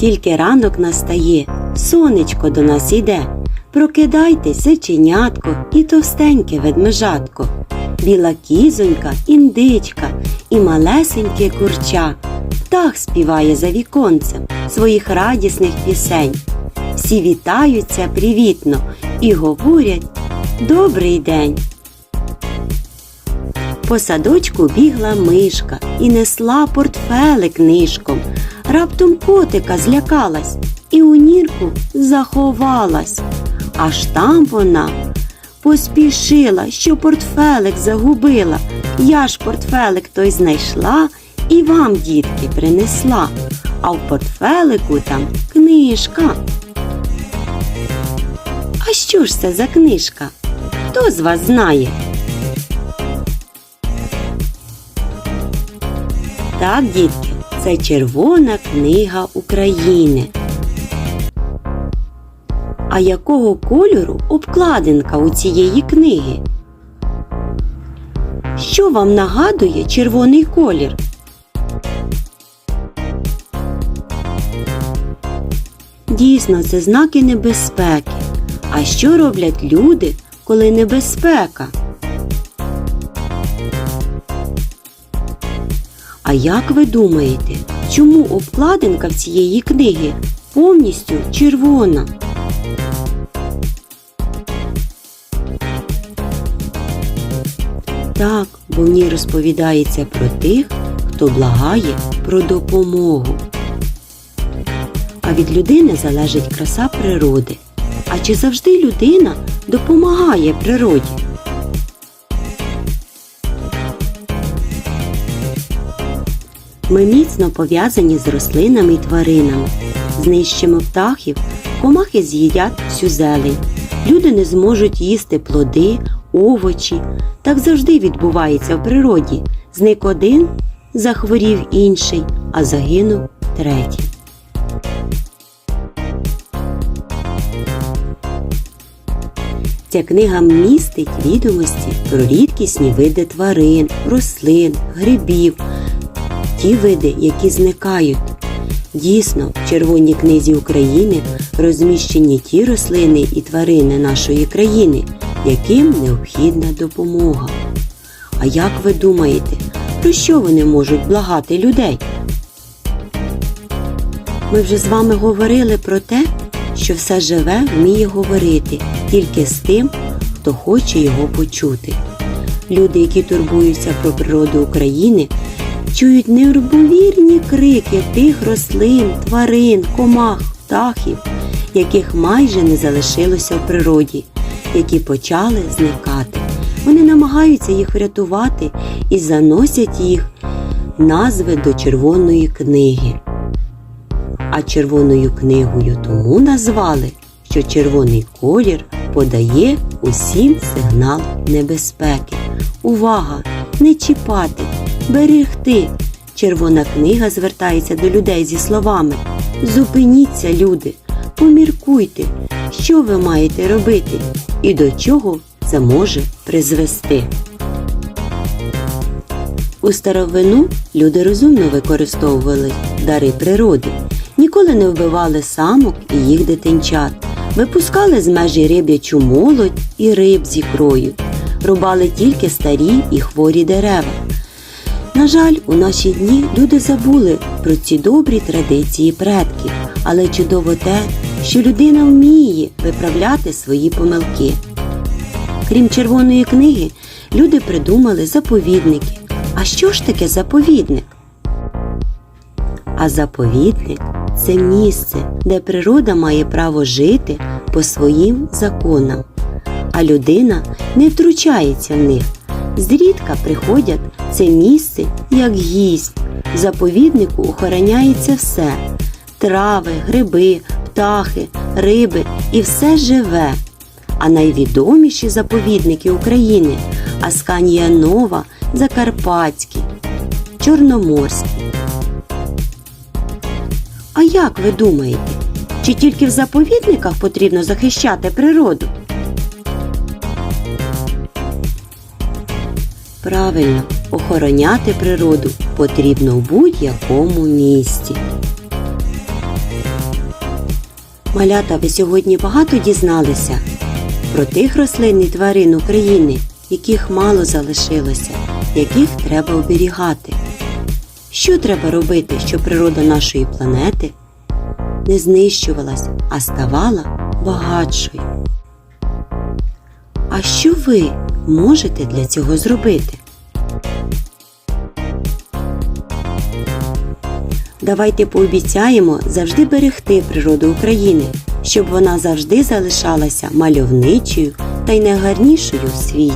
Тільки ранок настає, сонечко до нас іде. Прокидайтесь, зайченятко і товстеньке ведмежатко, біла кізонька, індичка і малесеньке курча. Птах співає за віконцем своїх радісних пісень. Всі вітаються привітно і говорять Добрий день. По садочку бігла мишка і несла портфелик нишком. Раптом котика злякалась і у нірку заховалась. Аж там вона поспішила, що портфелик загубила. Я ж портфелик той знайшла і вам, дітки, принесла. А в портфелику там книжка. А що ж це за книжка? Хто з вас знає? Так, дітки, це Червона книга України. А якого кольору обкладинка у цієї книги? Що вам нагадує червоний колір? Дійсно, це знаки небезпеки. А що роблять люди, коли небезпека? А як ви думаєте, чому обкладинка в цієї книги повністю червона? Так, бо в ній розповідається про тих, хто благає про допомогу. А від людини залежить краса природи. А чи завжди людина допомагає природі? Ми міцно пов'язані з рослинами і тваринами. Знищимо птахів, комахи з'їдять всю зелень. Люди не зможуть їсти плоди, овочі. Так завжди відбувається в природі. Зник один, захворів інший, а загинув третій. Ця книга містить відомості про рідкісні види тварин, рослин, грибів, ті види, які зникають. Дійсно, в Червоній книзі України розміщені ті рослини і тварини нашої країни, яким необхідна допомога. А як ви думаєте, про що вони можуть благати людей? Ми вже з вами говорили про те, що все живе вміє говорити тільки з тим, хто хоче його почути. Люди, які турбуються про природу України, чують неймовірні крики тих рослин, тварин, комах, птахів, яких майже не залишилося в природі, які почали зникати. Вони намагаються їх врятувати і заносять їх назви до червоної книги. А червоною книгою тому назвали, що червоний колір подає усім сигнал небезпеки. Увага! Не чіпати, берегти. Червона книга звертається до людей зі словами Зупиніться, люди, поміркуйте, що ви маєте робити і до чого це може призвести. У старовину люди розумно використовували дари природи, ніколи не вбивали самок і їх дитинчат, випускали з межі риб'ячу молодь і риб з ікрою, рубали тільки старі і хворі дерева. На жаль, у наші дні люди забули про ці добрі традиції предків, але чудово те, що людина вміє виправляти свої помилки. Крім червоної книги, люди придумали заповідники. А що ж таке заповідник? А заповідник це місце, де природа має право жити по своїм законам, а людина не втручається в них. Зрідка приходять це місце як гість. Заповіднику охороняється все: трави, гриби, птахи, риби і все живе. А найвідоміші заповідники України Асканія Нова, Закарпатський, Чорноморський. А як ви думаєте, чи тільки в заповідниках потрібно захищати природу? Правильно, охороняти природу потрібно в будь-якому місці. Малята, ви сьогодні багато дізналися про тих рослин і тварин України, яких мало залишилося, яких треба оберігати. Що треба робити, щоб природа нашої планети не знищувалась, а ставала багатшою? А що ви можете для цього зробити? Давайте пообіцяємо завжди берегти природу України, щоб вона завжди залишалася мальовничою та й найгарнішою в світі.